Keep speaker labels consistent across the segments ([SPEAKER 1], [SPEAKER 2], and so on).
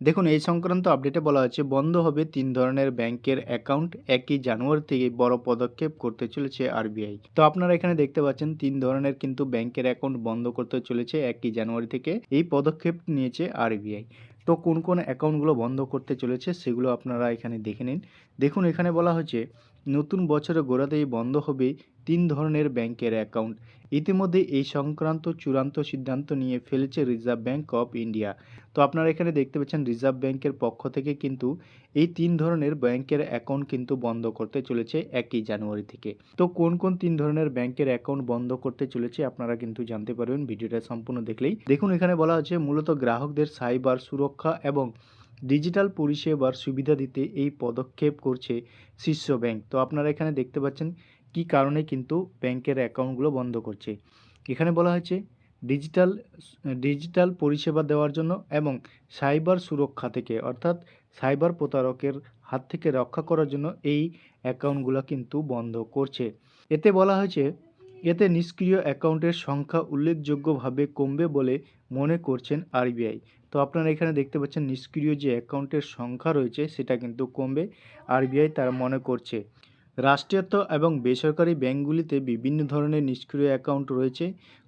[SPEAKER 1] দেখুন, এই সংক্রান্ত আপডেটে বলা হয়েছে, বন্ধ হবে তিন ধরনের ব্যাংকের অ্যাকাউন্ট একই জানুয়ারি থেকে বড় পদক্ষেপ করতে চলেছে আরবিআই তো আপনারা এখানে দেখতে পাচ্ছেন, তিন ধরনের কিন্তু ব্যাংকের অ্যাকাউন্ট বন্ধ করতে চলেছে একই জানুয়ারি থেকে। এই পদক্ষেপ নিয়েছে আরবিআই তো কোন কোন অ্যাকাউন্টগুলো বন্ধ করতে চলেছে, সেগুলো আপনারা এখানে দেখে নিন। দেখুন, এখানে বলা হয়েছে, নতুন বছরের গোড়াতেই বন্ধ হবে তিন ধরনের ব্যাংকের অ্যাকাউন্ট। ইতিমধ্যে এই সংক্রান্ত চূড়ান্ত সিদ্ধান্ত নিয়ে ফেলেছে রিজার্ভ ব্যাংক অফ ইন্ডিয়া। তো আপনারা এখানে দেখতে পাচ্ছেন রিজার্ভ ব্যাংকের পক্ষ থেকে কিন্তু এই তিন ধরনের ব্যাংকের অ্যাকাউন্ট কিন্তু বন্ধ করতে চলেছে একই জানুয়ারি থেকে। তো কোন কোন তিন ধরনের ব্যাংকের অ্যাকাউন্ট বন্ধ করতে চলেছে আপনারা কিন্তু জানতে পারবেন। ভিডিওটা সম্পূর্ণ দেখলেই। দেখুন, এখানে বলা হচ্ছে মূলত গ্রাহকদের সাইবার সুরক্ষা এবং ডিজিটাল পরিষেবার সুবিধা দিতে এই পদক্ষেপ করছে শীর্ষ ব্যাংক। তো আপনারা এখানে দেখতে পাচ্ছেন কি কারণে কিন্তু ব্যাংকের অ্যাকাউন্টগুলো বন্ধ করছে? এখানে বলা হয়েছে, ডিজিটাল ডিজিটাল পরিষেবা দেওয়ার জন্য এবং সাইবার সুরক্ষা থেকে, অর্থাৎ সাইবার প্রতারকের হাত থেকে রক্ষা করার জন্য এই অ্যাকাউন্টগুলো কিন্তু বন্ধ করছে। এতে বলা হয়েছে, এতে নিষ্ক্রিয় অ্যাকাউন্টের সংখ্যা উল্লেখযোগ্যভাবে কমবে বলে মনে করছেন আরবিআই। তো আপনারা এখানে দেখতে পাচ্ছেন, নিষ্ক্রিয় যে অ্যাকাউন্টের সংখ্যা রয়েছে সেটা কিন্তু কমবে, আরবিআই তারা মনে করছে। রাষ্ট্রায়ত্ত এবং বেসরকারি ব্যাংকগুলিতে বিভিন্ন ধরনের নিষ্ক্রিয় অ্যাকাউন্ট রয়েছে।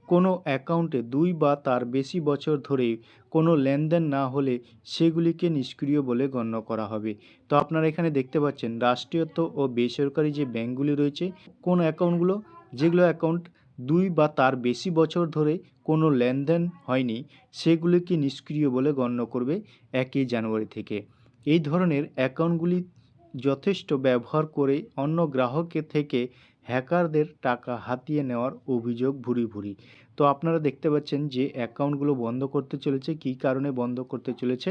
[SPEAKER 1] কোনো অ্যাকাউন্টে দুই বা তার বেশি বছর ধরে কোনো লেনদেন না হলে সেগুলিকে নিষ্ক্রিয় বলে গণ্য করা হবে। তো আপনারা এখানে দেখতে পাচ্ছেন, রাষ্ট্রায়ত্ত ও বেসরকারি যে ব্যাংকগুলি রয়েছে, কোন অ্যাকাউন্টগুলো? যেগুলো অ্যাকাউন্ট দুই বা তার বেশি বছর ধরে কোনো লেনদেন হয়নি, সেগুলিকে নিষ্ক্রিয় বলে গণ্য করবে একই জানুয়ারি থেকে। এই ধরনের অ্যাকাউন্টগুলি যথেষ্ট ব্যবহার করে অন্য গ্রাহকের থেকে হ্যাকারদের টাকা হাতিয়ে নেওয়ার অভিযোগ ভুরি ভুরি। তো আপনারা দেখতে পাচ্ছেন যে অ্যাকাউন্টগুলো বন্ধ করতে চলেছে, কী কারণে বন্ধ করতে চলেছে,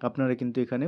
[SPEAKER 1] আপনারা কিন্তু এখানে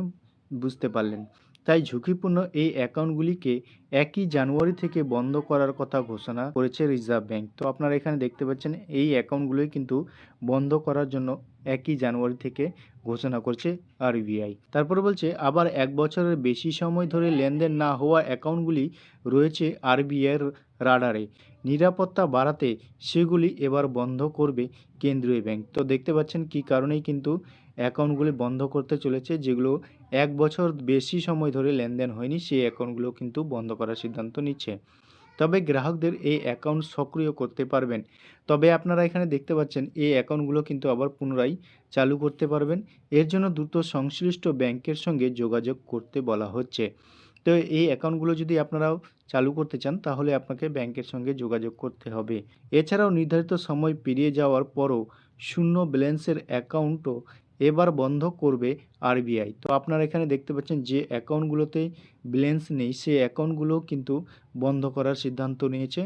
[SPEAKER 1] বুঝতে পারলেন। তাই ঝুঁকিপূর্ণ এই অ্যাকাউন্টগুলিকে একই জানুয়ারি থেকে বন্ধ করার কথা ঘোষণা করেছে রিজার্ভ ব্যাংক। তো আপনারা এখানে দেখতে পাচ্ছেন এই অ্যাকাউন্টগুলোই কিন্তু বন্ধ করার জন্য একই জানুয়ারি থেকে ঘোষণা করছে আরবিআই। তারপরে বলছে, আবার এক বছরের বেশি সময় ধরে লেনদেন না হওয়া অ্যাকাউন্টগুলি রয়েছে আরবিআইয়ের রাডারে। নিরাপত্তা বাড়াতে সেগুলি এবার বন্ধ করবে কেন্দ্রীয় ব্যাংক। তো দেখতে পাচ্ছেন কী কারণেই কিন্তু অ্যাকাউন্টগুলি বন্ধ করতে চলেছে, যেগুলো এক বছর বেশি সময় ধরে লেনদেন হয়নি, সেই অ্যাকাউন্টগুলো কিন্তু বন্ধ করার সিদ্ধান্ত নিচ্ছে। তবে গ্রাহকদের এই অ্যাকাউন্ট সক্রিয় করতে পারবেন। তবে আপনারা এখানে দেখতে পাচ্ছেন, এই অ্যাকাউন্টগুলো কিন্তু আবার পুনরায় চালু করতে পারবেন। এর জন্য দ্রুত সংশ্লিষ্ট ব্যাংকের সঙ্গে যোগাযোগ করতে বলা হচ্ছে। তো এই অ্যাকাউন্টগুলো যদি আপনারাও চালু করতে চান, তাহলে আপনাকে ব্যাংকের সঙ্গে যোগাযোগ করতে হবে। এছাড়াও নির্ধারিত সময় পেরিয়ে যাওয়ার পরও শূন্য ব্যালেন্সের অ্যাকাউন্টও এবার বন্ধ করবে আরবিআই। তো আপনারা এখানে দেখতে পাচ্ছেন যে অ্যাকাউন্টগুলোতে ব্যালেন্স নেই, সেই অ্যাকাউন্টগুলো কিন্তু বন্ধ করার সিদ্ধান্ত নিয়েছে।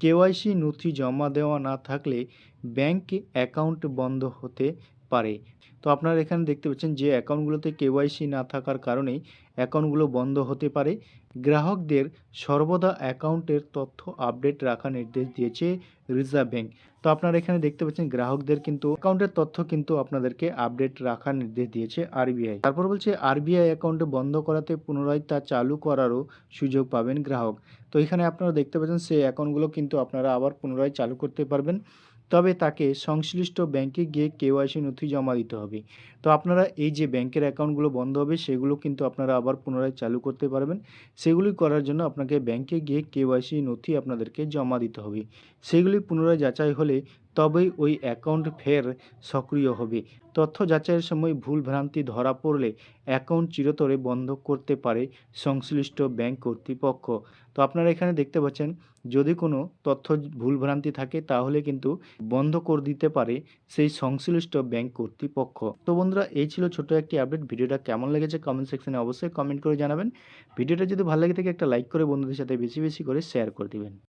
[SPEAKER 1] কেওয়াইসি নথি জমা দেওয়া না থাকলে ব্যাংক অ্যাকাউন্ট বন্ধ হতে পারে। তো আপনারা এখানে দেখতে পাচ্ছেন যে অ্যাকাউন্টগুলোতে কেওয়াইসি না থাকার কারণেই অ্যাকাউন্টগুলো বন্ধ হতে পারে। গ্রাহকদের সর্বদা অ্যাকাউন্টের তথ্য আপডেট রাখার নির্দেশ দিয়েছে রিজার্ভ ব্যাঙ্ক তো আপনারা এখানে দেখতে পাচ্ছেন গ্রাহকদের কিন্তু অ্যাকাউন্টের তথ্য কিন্তু আপনাদেরকে আপডেট রাখার নির্দেশ দিয়েছে আরবিআই। তারপর বলছে, আরবিআই অ্যাকাউন্টে বন্ধ করাতে পুনরায় তা চালু করারও সুযোগ পাবেন গ্রাহক। তো এখানে আপনারা দেখতে পাচ্ছেন সেই অ্যাকাউন্টগুলো কিন্তু আপনারা আবার পুনরায় চালু করতে পারবেন। তবে তাকে সংশ্লিষ্ট ব্যাংকে গিয়ে কেওয়াইসি নথি জমা দিতে হবে। তো আপনারা এই যে ব্যাংকের অ্যাকাউন্টগুলো বন্ধ হবে, সেগুলো কিন্তু আপনারা আবার পুনরায় চালু করতে পারবেন। সেগুলি করার জন্য আপনাকে ব্যাংকে গিয়ে কেওয়াইসি নথি আপনাদেরকে জমা দিতে হবে। সেগুলি পুনরায় যাচাই হলে তবেই ওই অ্যাকাউন্ট ফের সক্রিয় হবে। তথ্য যাচাইয়ের সময় ভুল ভ্রান্তি ধরা পড়লে অ্যাকাউন্ট চিরতরে বন্ধ করতে পারে সংশ্লিষ্ট ব্যাংক কর্তৃপক্ষ। তো আপনারা এখানে দেখতে পাচ্ছেন, যদি কোনো তথ্য ভুলভ্রান্তি থাকে তাহলে কিন্তু বন্ধ করে দিতে পারে সেই সংশ্লিষ্ট ব্যাংক কর্তৃপক্ষ। তো বন্ধুরা, এই ছিল ছোট একটি আপডেট ভিডিওটা কেমন লেগেছে কমেন্ট সেকশনে অবশ্যই কমেন্ট করে জানাবেন। ভিডিওটা যদি ভালো লেগে থাকে একটা লাইক করে বন্ধুদের সাথে বেশি বেশি করে শেয়ার করে দিবেন।